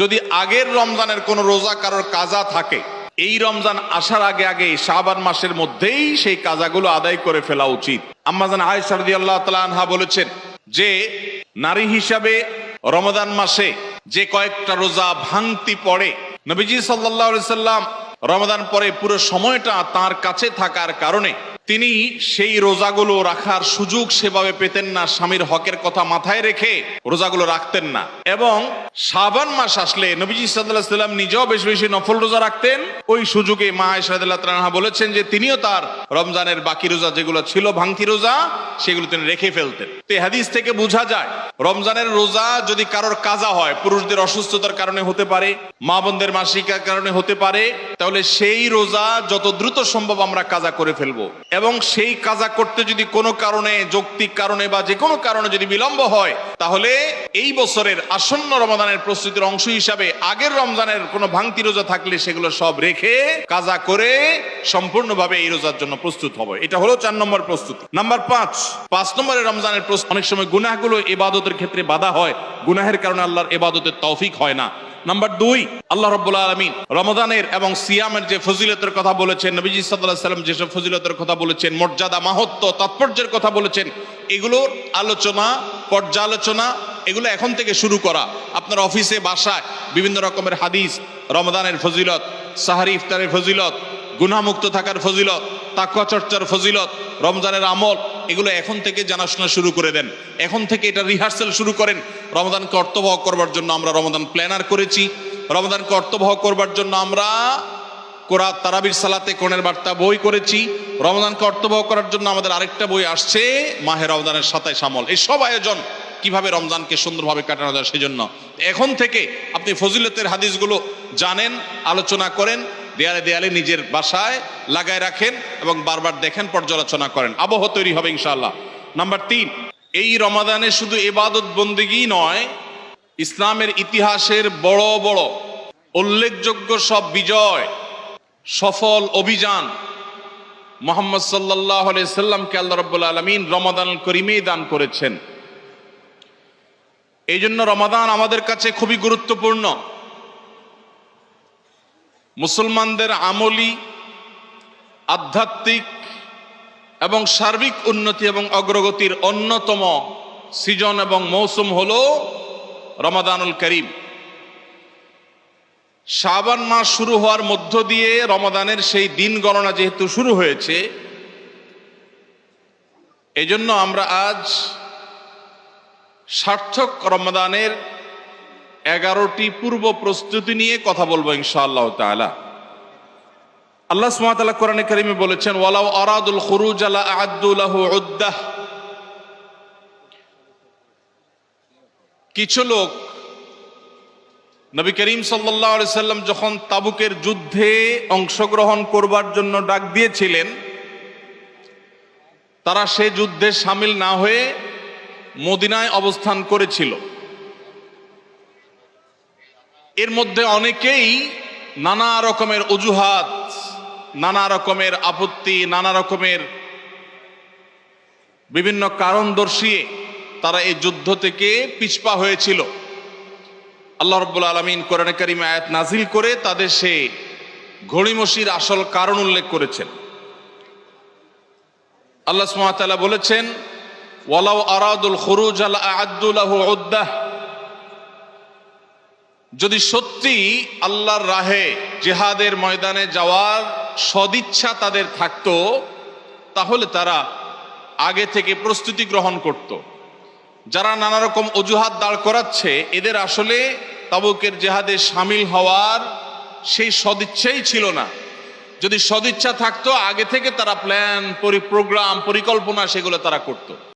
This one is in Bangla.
যদি আগের রমজানের কোনো রোজা কারোর কাজা থাকে, এই রমজান আসার আগে আগে শাবান মাসের মধ্যেই সেই কাজাগুলো আদায় করে ফেলা উচিত। আম্মাজান আয়েশা রাদিয়াল্লাহু তাআলা আনহা বলেছেন যে, নারী হিসাবে রমজান মাসে যে কয়েকটা রোজা ভাঙতি পড়ে, নবীজি আলাইহি সাল্লাম রমাদান পরে পুরো সময়টা তার কাছে থাকার কারণে তিনি সেই রোজাগুলো রাখার সুযোগ সেভাবে পেতেন না, স্বামীর হকের কথা মাথায় রেখে রোজাগুলো রাখতেন না। এবং শাবান মাস আসলে নবীজি সাল্লাম নিজেও বেশ বেশি নফল রোজা রাখতেন। ওই সুযোগে মা ইসাদুল্লাহ বলেছেন যে তিনিও তার রমজানের বাকি রোজা যেগুলো ছিল ভাঙতি রোজা, সেগুলো তিনি রেখে ফেলতেন। তো হাদিস থেকে বোঝা যায়, রমজানের রোজা যদি কারোর কাজা হয়, পুরুষদের অসুস্থতার কারণে হতে পারে, মা বোনদের মাসিকার কারণে হতে পারে, তাহলে সেই রোজা যত দ্রুত সম্ভব আমরা কাজা করে ফেলব। এবং সেই কাজা করতে যদি কোনো কারণে, যৌক্তিক কারণে বা যে কোনো কারণে যদি বিলম্ব হয়, তাহলে এই বছরের আসন্ন রমাদানের প্রস্তুতির অংশ হিসাবে আগের রমজানের কোনো ভাঙতি রোজা থাকলে সেগুলো সব রেখে কাজা করে সম্পূর্ণভাবে এই রোজার জন্য প্রস্তুত হবে। এটা হলো চার নম্বর প্রস্তুতি। নাম্বার পাঁচ পাঁচ নম্বরের রমজানের প্রস্তুতি অনেক সময় গুনাহগুলো এবাদতের ক্ষেত্রে বাধা হয়। গুনাহের কারণে আল্লাহর ইবাদতের তৌফিক হয় না। নাম্বার দুই আল্লাহ রব্বুল আলমিন রমদানের এবং সিয়ামের যে ফজিলতের কথা বলেছেন, নবীজি সাল্লাহ সাল্লাম যেসব ফজিলতের কথা বলেছেন, মর্যাদা মাহত্ব তাৎপর্যের কথা বলেছেন, এগুলোর আলোচনা, পর্যালোচনা, এগুলো এখন থেকে শুরু করা। আপনার অফিসে, বাসায় বিভিন্ন রকমের হাদিস রমদানের ফজিলত, সাহারি, ইফতারের ফজিলত গুনামুক্ত থাকার ফজিলত তাকুয়া চর্চার ফজিলত, রমজানের আমল এগুলো এখন থেকে জানাশোনা শুরু করে দেন। এখন থেকে এটা রিহার্সেল শুরু করেন। রমদানকে অর্থবহ করবার জন্য আমরা রমদান প্ল্যানার করেছি। রমদানকে অর্থবহ করবার জন্য আমরা কোরআ তারাবির সালাতে কোণের বার্তা বই করেছি। রমদানকে অর্থবহ করার জন্য আমাদের আরেকটা বই আসছে, মাহে রমদানের সাতাইশ সামল এই সব আয়োজন কীভাবে রমজানকে সুন্দরভাবে কাটানো যায় সেজন্য। এখন থেকে আপনি ফজিলতের হাদিসগুলো জানেন, আলোচনা করেন দেয়ালে দেয়ালে নিজের বাসায় লাগায় রাখেন এবং বারবার দেখেন, পর্যালোচনা করেন। আবহ তৈরি হবে ইনশাআল্লাহ। নাম্বার তিন, এই রমাদানে শুধু এবাদত বন্দিগি নয়, ইসলামের ইতিহাসের বড় বড় উল্লেখযোগ্য সব বিজয়, সফল অভিযান মোহাম্মদ সাল্লাহ সাল্লামকে আল্লাহ রব্বুল আলমিন রমাদান করিমেই দান করেছেন। এই জন্য রমাদান আমাদের কাছে খুবই গুরুত্বপূর্ণ। মুসলমানদের আমলি, আধ্যাত্মিক এবং সার্বিক উন্নতি এবং অগ্রগতির অন্যতম সিজন এবং মৌসুম হল রমাদানুল করিম। শাবান মাস শুরু হওয়ার মধ্য দিয়ে রমাদানের সেই দিন গণনা যেহেতু শুরু হয়েছে, এজন্য আমরা আজ সার্থক রমাদানের এগারোটি পূর্ব প্রস্তুতি নিয়ে কথা বলব ইনশাআল্লাহ তাআলা। আল্লাহ সুবহানাহু কোরআনে কারিমে বলেছেন, ওয়ালাউ আরাদুল খুরুজ আলা উদ্দাহ। কিছু লোক নবী করিম আলাইহি সাল্লাম যখন তাবুকের যুদ্ধে অংশগ্রহণ করবার জন্য ডাক দিয়েছিলেন, তারা সে যুদ্ধে সামিল না হয়ে মদিনায় অবস্থান করেছিল। এর মধ্যে অনেকেই নানা রকমের অজুহাত, নানা রকমের আপত্তি, নানা রকমের বিভিন্ন কারণ দর্শিয়ে তারা এই যুদ্ধ থেকে পিছপা হয়েছিল। আল্লাহ রব্বুল আলমিন কোরআন করিম আয়াত নাজিল করে তাদের সে ঘড়িমসির আসল কারণ উল্লেখ করেছেন। আল্লাহ বলেছেন, ওয়ালাউ আরাদুল খরুজ আল্লাহ আদুল্লাহ উদ্দাহ। যদি সত্যি আল্লাহর রাহে জেহাদের ময়দানে যাওয়ার সদিচ্ছা তাদের থাকতো, তাহলে তারা আগে থেকে প্রস্তুতি গ্রহণ করত। যারা নানা রকম অজুহাত দাঁড় করাচ্ছে, এদের আসলে তাবুকের জেহাদে সামিল হওয়ার সেই সদিচ্ছাই ছিল না যদি সদিচ্ছা থাকতো, আগে থেকে তারা প্ল্যান পরিপ্রোগ্রাম পরিকল্পনা সেগুলো তারা করতো